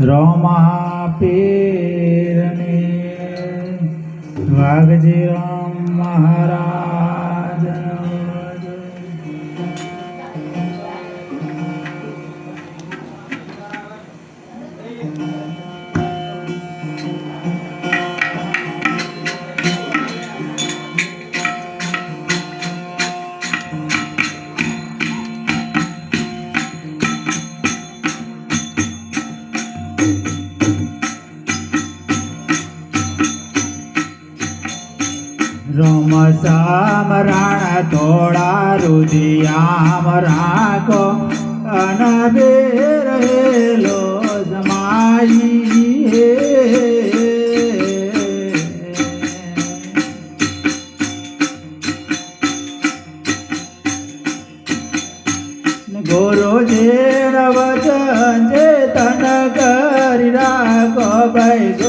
રોમા પીરને વાઘજી રામ મહારાજ. રામ રાણ થોડા રુધિયામ રાખો. અન બે રહેલો જમાઈ ગુરુજી વચન જે તન કરી રાખો ભાઈ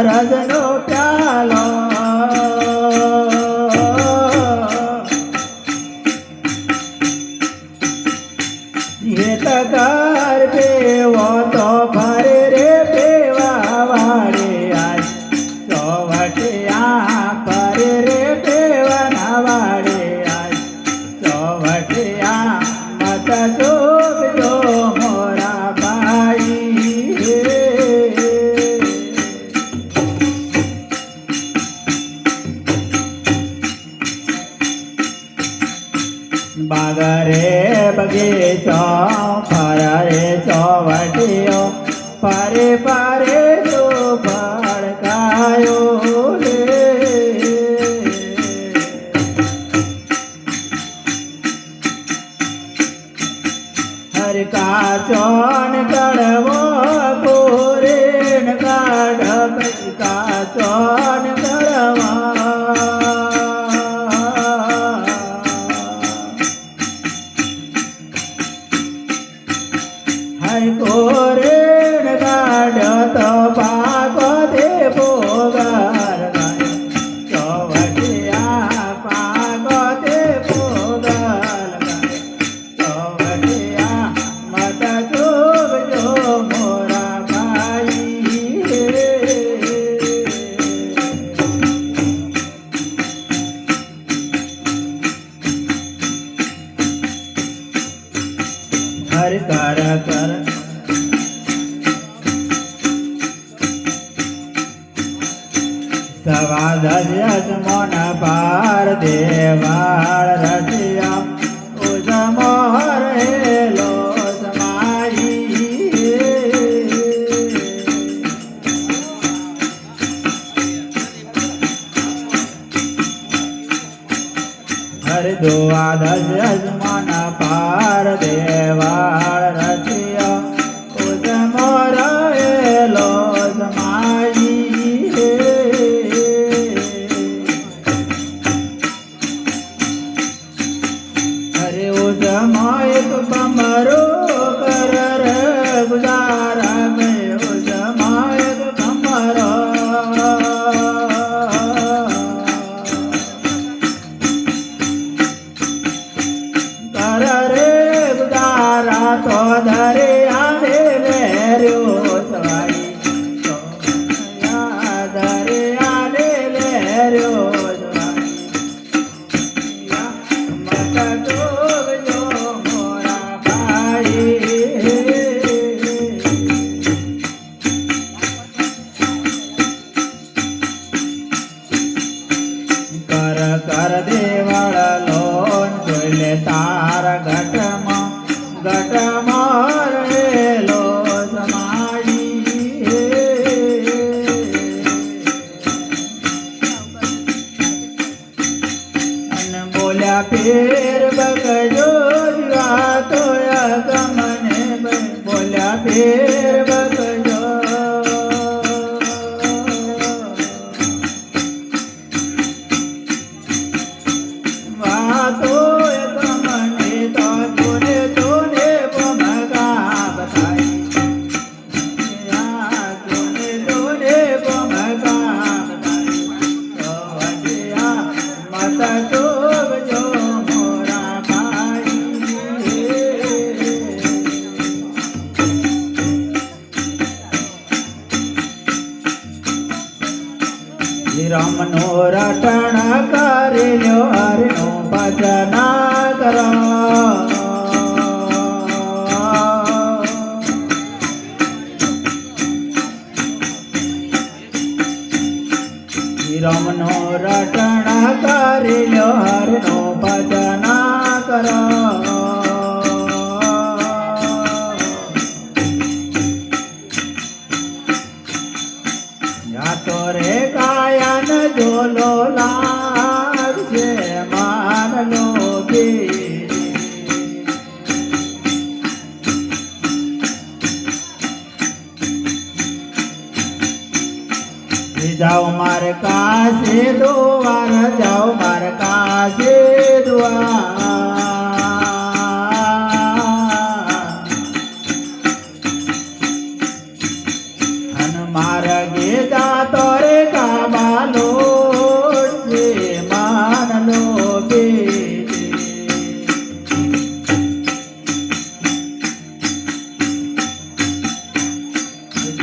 ಆರಾಧನೋ કાઢ્યો. પારે પારે જો ભડકાયો રે હર કાચો સવા દરિયસ મોન પાર દેવાળ રટિયા ઉજમો હરેલો હરિદ્વાર દસ મન પાર દેવાળ રટ તાર ઘટ યા તો રે કાયન જોલો લાગશે મારલો બે જાઓ માર કાશે દોવાર જાઓ માર કાશે દુઆ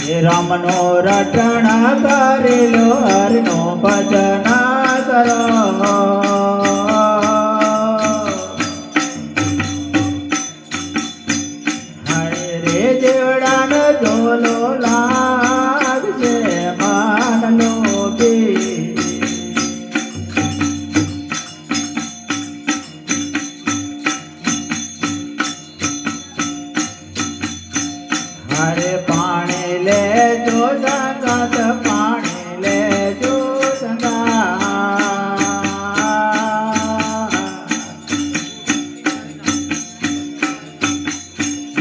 રામનો રટણ કરેલો હરનો ભજન કરો.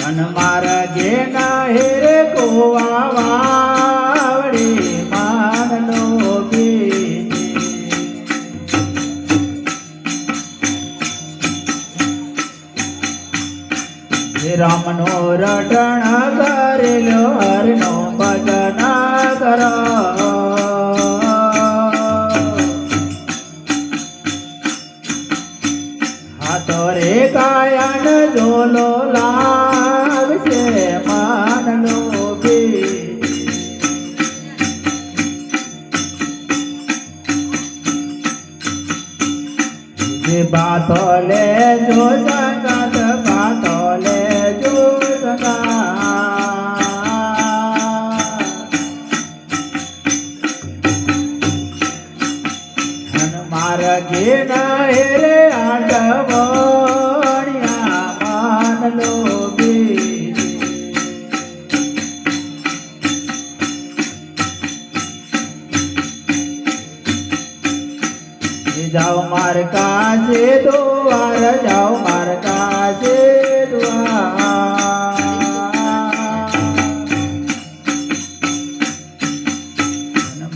મન માર્ગે નાહિર કોવા વાવડી માનલો બીજી રામનો રટણ જે બાતો લે જો જગત બાતો લે જો સંગાત મારા માર્ગે ના રે માર કાજે દુઆર જાઓ માર કાજે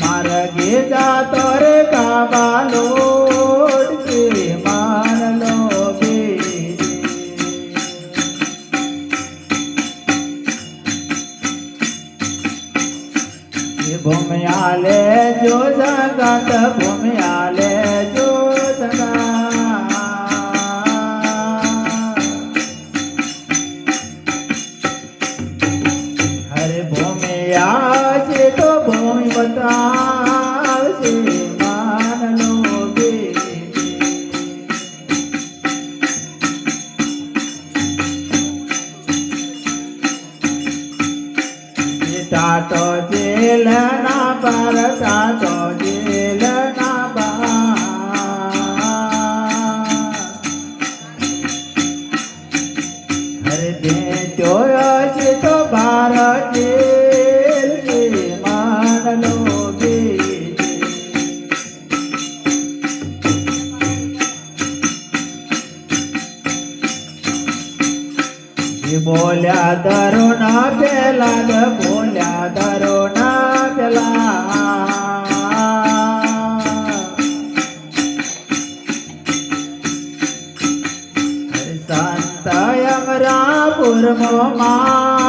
માર ગે જાતો રે કાબાલો ભૂમ્યા લે જો જગત ભૂમ્યા ટાટો જેલ ના પાર ટાટો જેલ બોલ્યા દર ધરો ના પેલા જ બોલ્યા ધરો ના પેલા સંત અમરાપુર મા